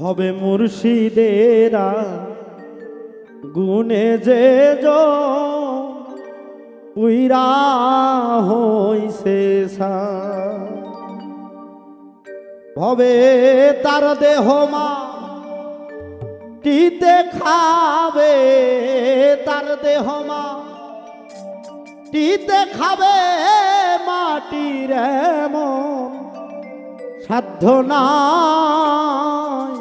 হবে মুর্শিদেরা গুনে যে পুইরা হইছে ভবে তার দেহ মা টিতে খাবে তার দেহ মা টিতে খাবে মাটির এমন সাধ্য নাই,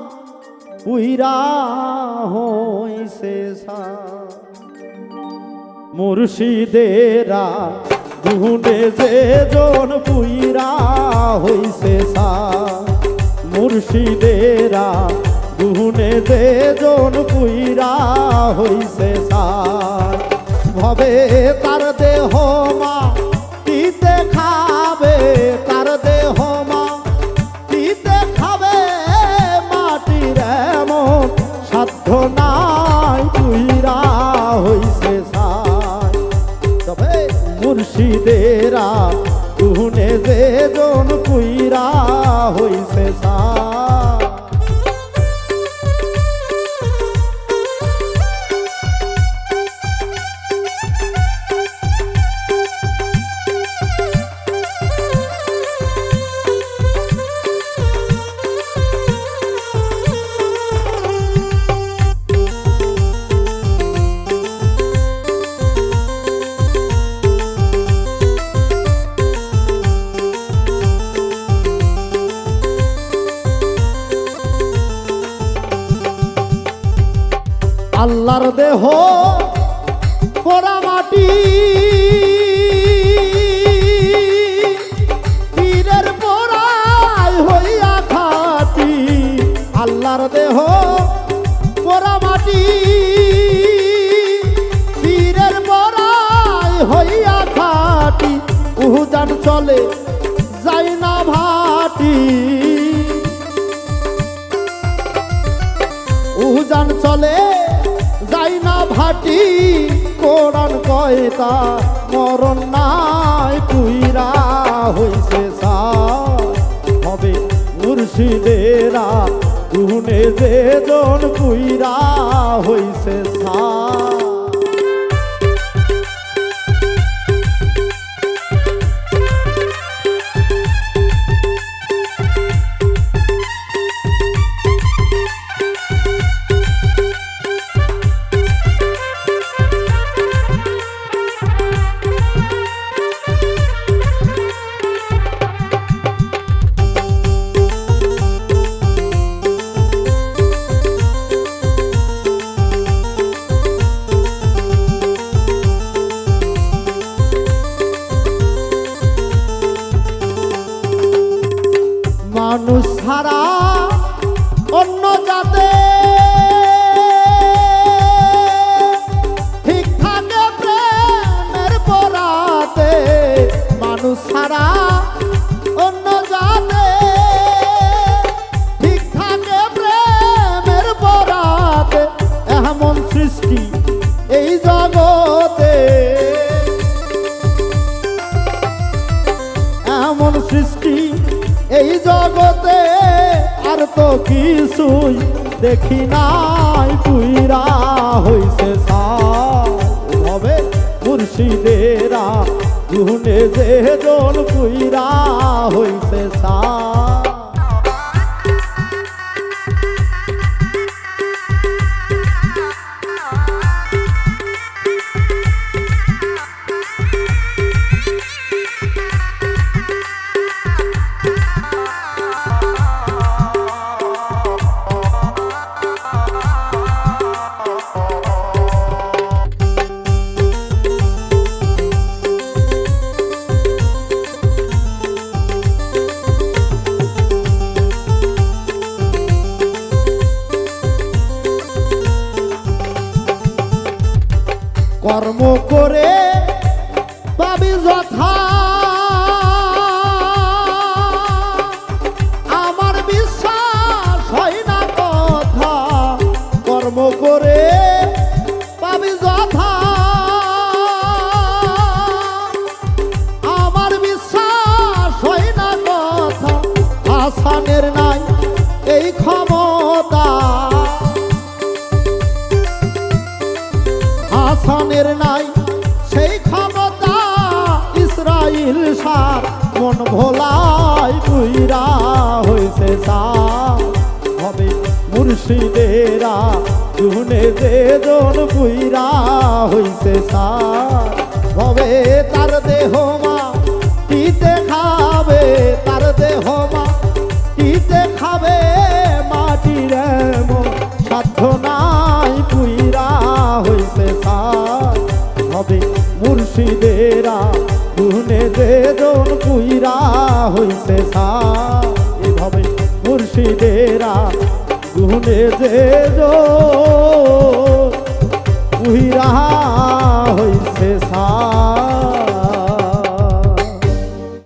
উইরা হইছে মুর্শিদেরা গুনে যে জন পুইরা হইছে সা মুর্শিদেরা গুনে যে জন পুইরা হইছে সা ভবে তার দেহ মা তিতে খাবে মুর্শিদেরা তুহনে যে জন কুইরা হইছে সাই আল্লাহর দেহ পোড়া মাটি। পীরের পোড়াই হইয়া খাটি। আল্লাহর দেহ পোড়া মাটি। পীরের পোড়াই হইয়া খাটি। উহুজান চলে ভাটি কোরআন কয়তা মরণ নাই কুইরা হইছে সা হবে মুর্শিদেরা গুনে যে জন কুইরা হইছে সা মানুষ ছাড়া অন্য যাতে ঠিক থাকে প্রেমের মানুষ ছাড়া অন্য যাতে ঠিক থাকে প্রেমের পরাতে। সৃষ্টি এই জগতে আর তো কিছুই দেখি নাই, পুইরা হইছে হবে মুর্শিদেরা গুনে যে জল পুইরা হইছে সা কর্ম করে পাবি যথা। আমার বিশ্বাস হয় না কথা, কর্ম করে পাবি যথা। আমার বিশ্বাস হয় না কথা, আসানের নাই এই ক্ষমতা। হাসানের নাই, সেই ক্ষমতা ইসরায়েল সার মন ভোলায় বুইরা হয়েছে সার হবে মুর্শিদেরা, জুনে যে জন বুইরা হয়েছে সার হবে তার দেহ মুর্শিদেরা গুনে দেজন পুইরা